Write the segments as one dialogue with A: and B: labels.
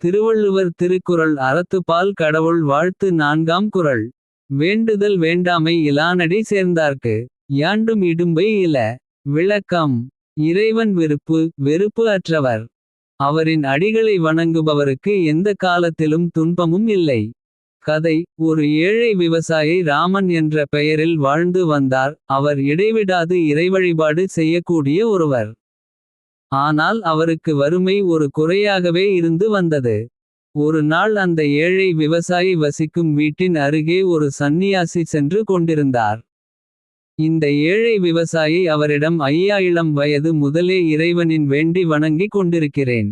A: திருவள்ளுவர் திருக்குறள் அறத்துப்பால் கடவுள் வாழ்த்து நான்காம் குறள். வேண்டுதல் வேண்டாமை இலானடி சேர்ந்தார்க்கு. யாண்டும் இடும்பை இல. விளக்கம் இறைவன் விருப்பு வெறுப்பு அற்றவர். அவரின் அடிகளை வணங்குபவருக்கு எந்த காலத்திலும் துன்பமும் இல்லை. கதை ஒரு ஏழை விவசாயி ராமன் என்ற பெயரில் வாழ்ந்து வந்தார். அவர் இடைவிடாது இறைவழிபாடு செய்யக்கூடிய ஒருவர். ஆனால் அவருக்கு வறுமை ஒரு குறையாகவே இருந்து வந்தது. ஒரு நாள் அந்த ஏழை விவசாயி வசிக்கும் வீட்டின் அருகே ஒரு சந்நியாசி சென்று கொண்டிருந்தார். இந்த ஏழை விவசாயி அவரிடம் ஐயா இளம் வயது முதலே இறைவனின் வேண்டி வணங்கிக் கொண்டிருக்கிறேன்.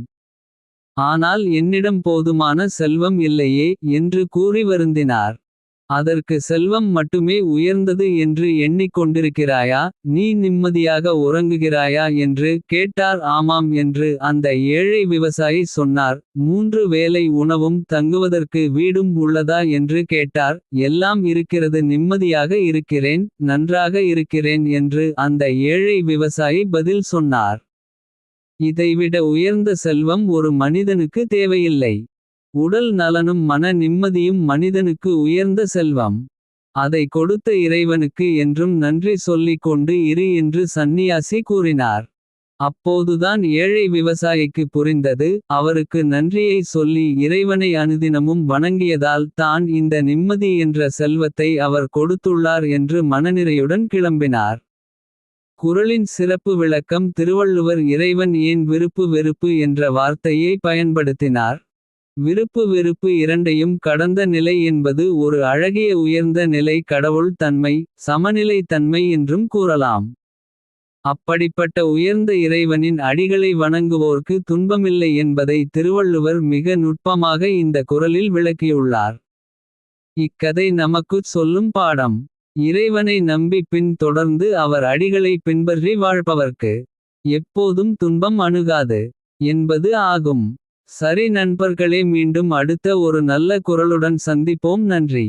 A: ஆனால் என்னிடம் போதுமான செல்வம் இல்லையே என்று கூறி வருந்தினார். அதற்கு செல்வம் மட்டுமே உயர்ந்தது என்று எண்ணிக் கொண்டிருக்கிறாயா. நீ நிம்மதியாக உறங்குகிறாயா என்று கேட்டார் ஆமாம் என்று அந்த ஏழை விவசாயி சொன்னார். மூன்று வேலை உணவும் தங்குவதற்கு வீடும் உள்ளதா என்று கேட்டார். எல்லாம் இருக்கிறது நிம்மதியாக இருக்கிறேன் நன்றாக இருக்கிறேன் என்று அந்த ஏழை விவசாயி பதில் சொன்னார். இதைவிட உயர்ந்த செல்வம் ஒரு மனிதனுக்கு தேவையில்லை. உடல் நலனும் மன நிம்மதியும் மனிதனுக்கு உயர்ந்த செல்வம். அதை கொடுத்த இறைவனுக்கு என்றும் நன்றி சொல்லிக் கொண்டு இரு என்று சந்நியாசி கூறினார். அப்போதுதான் ஏழை விவசாயிக்கு புரிந்தது. அவருக்கு நன்றியை சொல்லி இறைவனை அனுதினமும் வணங்கியதால் தான் இந்த நிம்மதி என்ற செல்வத்தை அவர் கொடுத்துள்ளார் என்று மனநிறையுடன் கிளம்பினார். குறளின் சிறப்பு விளக்கம் திருவள்ளுவர் இறைவன் ஏன் விருப்பு வெறுப்பு என்ற வார்த்தையை பயன்படுத்தினார். விருப்பு வெறுப்பு இரண்டையும் கடந்த நிலை என்பது ஒரு அழகிய உயர்ந்த நிலை கடவுள் தன்மை. சமநிலை தன்மை என்றும் கூறலாம். அப்படிப்பட்ட உயர்ந்த இறைவனின் அடிகளை வணங்குவோர்க்கு துன்பமில்லை என்பதை திருவள்ளுவர் மிக நுட்பமாக இந்த குரலில் விளக்கியுள்ளார். இக்கதை நமக்குச் சொல்லும் பாடம். இறைவனை நம்பி பின் தொடர்ந்து அவர் அடிகளை பின்பற்றி வாழ்பவர்க்கு. எப்போதும் துன்பம் அணுகாது என்பது ஆகும். சரி நண்பர்களே மீண்டும் அடுத்த ஒரு நல்ல குரலுடன் சந்திப்போம் நன்றி.